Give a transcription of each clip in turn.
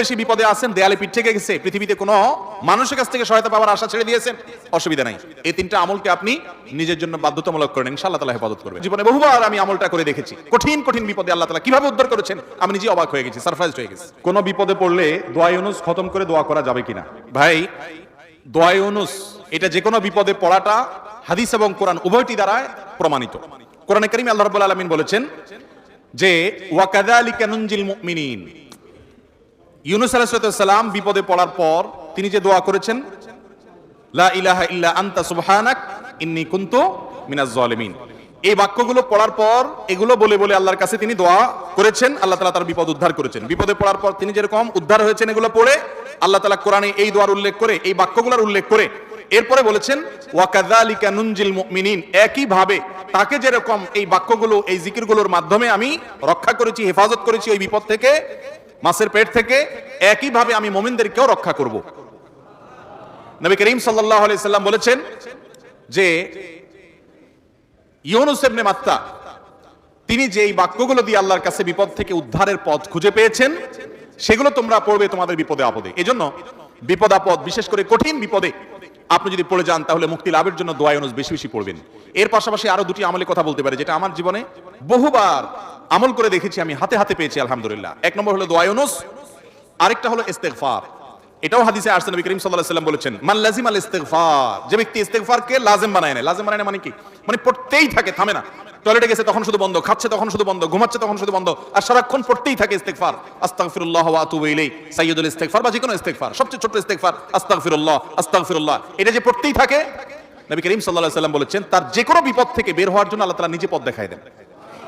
বেশি বিপদে আছেন দেয়ালে পিঠ থেকে গেছে পৃথিবীতে কোনো মানুষের কাছ থেকে সহায়তা পাওয়ার আশা ছেড়ে দিয়েছেন অসুবিধা নাই। এই তিনটা আমলকে আপনি নিজের জন্য বাধ্যতামূলক করেন ইনশাআল্লাহ তাআলা হেফাজত করবেন। জীবনে বহুবার আমি আমলটা করে দেখেছি। কঠিন কঠিন বিপদে আল্লাহ তাআলা কীভাবে উদ্ধার করেছেন আমি নিজে অবাক হয়ে গেছি সারপ্রাইজড হয়ে গেছি। কোনো বিপদে পড়লে দোয়া ইউনুস খতম করে দোয়া করা যাবে কিনা? ভাই দোয়া ইউনুস এটা যে কোনো বিপদে পড়াটা হাদিস এবং কোরআন উভয়টি দ্বারা প্রমাণিত। কোরআনে কারীমে আল্লাহ রাব্বুল আলামিন বলেছেন যে ওয়াকাযালিকা নুনজিল মুমিনিন। ইউনুস আলাইহিস সালাম বিপদে পড়ার পর তিনি যে দোয়া করেছেন এই বাক্যগুলো পড়ার পর এগুলো বলে বলে আল্লাহর কাছে তিনি দোয়া করেছেন, আল্লাহ তাআলা তার করেছেন। বিপদে পড়ার পর তিনি যেরকম উদ্ধার হয়েছেন এগুলো পড়ে, আল্লাহ কোরআনে এই দোয়ার উল্লেখ করে, এই বাক্যগুলোর উল্লেখ করে এরপরে বলেছেন একই ভাবে তাকে যেরকম এই বাক্যগুলো, এই জিকিরগুলোর মাধ্যমে আমি রক্ষা করেছি, হেফাজত করেছি ওই বিপদ থেকে মাছের পেট থেকে একইভাবে আমি মুমিনদেরকেও রক্ষা করব। নবী করিম আলাইহি সাল্লাম বলেছেন যে ইউনুস ইবনে মাত্তা, তিনি যে এই বাক্যগুলো দিয়ে আল্লাহর কাছে বিপদ থেকে উদ্ধারের পথ খুঁজে পেয়েছেন, সেগুলো তোমরা পড়বে তোমাদের বিপদে আপদে। এজন্য বিপদ আপদ, বিশেষ করে কঠিন বিপদে আপনি যদি পড়ে যান, তাহলে মুক্তি লাভের জন্য দোয়া ইউনুস বেশি বেশি পড়বেন। এর পাশাপাশি আরও দুটি আমলে কথা বলতে পারে, যেটা আমার জীবনে বহুবার আমল করে দেখেছি, আমি হাতে হাতে পেয়েছি, আলহামদুলিল্লাহ। এক নম্বর হলো দোয়া আরেকটা হলো ইস্তেগফার। এটাও হাদিসে আসছে, নবী করিম সাল্লাল্লাহু আলাইহি সাল্লাম বলেছেন, মান লাজিম আল ইস্তেগফার যে ব্যক্তি ইস্তেগফারকে লাজিম বানায় না লাজিম বানায় না মানে কি? মানে পড়তেই থাকে, থামে না। টয়লেটে গেছে, তখন শুধু বন্ধ, খাচ্ছে, তখন শুধু বন্ধ, ঘুমাচ্ছে, তখন শুধু বন্ধ, আর সারাক্ষণ পড়তেই থাকে ইস্তেগফার। আস্তাগফিরুল্লাহ ওয়া আতুবু ইলাইহি। সাইয়্যিদুল ইস্তেগফার বা যে কোনো ইস্তেগফার, সবচেয়ে ছোট ইস্তেগফার, আস্তাগফিরুল্লাহ আস্তাগফিরুল্লাহ। এটা যে পড়তেই থাকে, নবী করিম সাল্লাল্লাহু আলাইহি সাল্লাম বলেছেন, তার যে কোনো বিপদ থেকে বের হওয়ার জন্য আল্লাহ তাআলা নিজে পথ দেখায় দেন।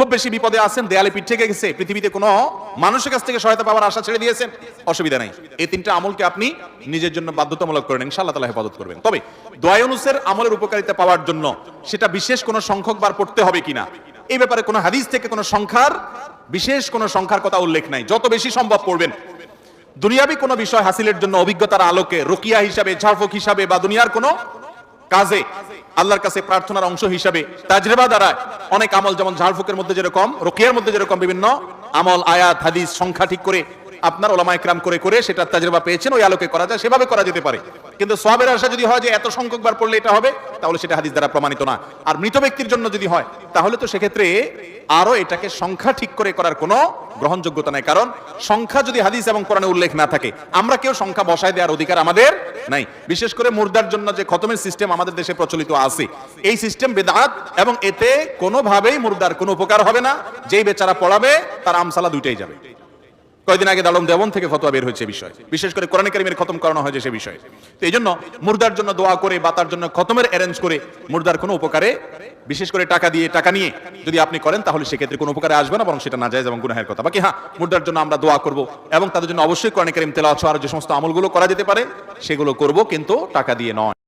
খুব বেশি বিপদে আছেন, দেয়ালে পিঠ থেকে গেছে, পৃথিবীতে কোনো মানুষের কাছ থেকে সহায়তা পাওয়ার আশা ছেড়ে দিয়েছেন, অসুবিধা নাই। এই তিনটা আমলকে আপনি নিজের জন্য বাধ্যতামূলক করেন ইনশাআল্লাহ তাআলা হেফাজত করবেন। তবে দোয়ায়নুসের আমলের উপকারিতা পাওয়ার জন্য সেটা বিশেষ কোনো সংখ্যক বার পড়তে হবে কিনা, এই ব্যাপারে কোনো হাদিস থেকে কোনো সংখ্যার, বিশেষ কোনো সংখ্যার কথা উল্লেখ নাই। যত বেশি সম্ভব পড়বেন। দুনিয়াবি কোনো বিষয় হাসিলের জন্য অভিজ্ঞতার আলোকে রুকিয়া হিসাবে, ঝাড়ফুক হিসাবে বা দুনিয়ার কোনো কাজে আল্লাহর কাছে প্রার্থনার অংশ হিসাবে তাজরেবা দ্বারা অনেক আমল যেমন ঝাড়ফুকের মধ্যে যেরকম, রুকিয়ার মধ্যে যেরকম বিভিন্ন আমল, আয়াত, হাদিস, সংখ্যা ঠিক করে আপনার ওলামা একরাম করে করে সেটা তাজরেবা পেয়েছেন, ওই আলোকে করা যায়, সেভাবে করা যেতে পারে। কিন্তু সবের আশা যদি হয় যে এত সংখ্যক বার পড়লে এটা হবে, তাহলে সেটা হাদিস দ্বারা প্রমাণিত না। আর মৃত ব্যক্তির জন্য যদি হয়, তাহলে তো সেক্ষেত্রে আরও এটাকে সংখ্যা ঠিক করে করার কোনো গ্রহণযোগ্যতা নাই। কারণ সংখ্যা যদি হাদিস এবং কোরআনে উল্লেখ না থাকে, আমরা কেউ সংখ্যা বসায় দেওয়ার অধিকার আমাদের নাই। বিশেষ করে মুর্দার জন্য যে খতমের সিস্টেম আমাদের দেশে প্রচলিত আছে, এই সিস্টেম বেদাত এবং এতে কোনোভাবেই মুর্দার কোনো উপকার হবে না। যেই বেচারা পড়াবে, তার আমসালা দুইটাই যাবে। কয়েকদিন আগে দালম দেবন থেকে ফতোয়া বের হয়েছে বিষয়। বিশেষ করে কোরআন কারিমের খতম করানো হয়েছে সে বিষয়ে। তো এই জন্য মুর্দার জন্য দোয়া করে বা তার জন্য খতমের অ্যারেঞ্জ করে মুর্দার কোনো উপকারে, বিশেষ করে টাকা দিয়ে টাকা নিয়ে যদি আপনি করেন, তাহলে সেক্ষেত্রে কোনো উপকারে আসবে না, বরং সেটা না যায় এবং গুনাহের কথা। বাকি হ্যাঁ মুর্দার জন্য আমরা দোয়া করব এবং তাদের জন্য অবশ্যই কোরআন কারিম সহ আর যে সমস্ত আমলগুলো করা যেতে পারে, সেগুলো করব, কিন্তু টাকা দিয়ে নয়।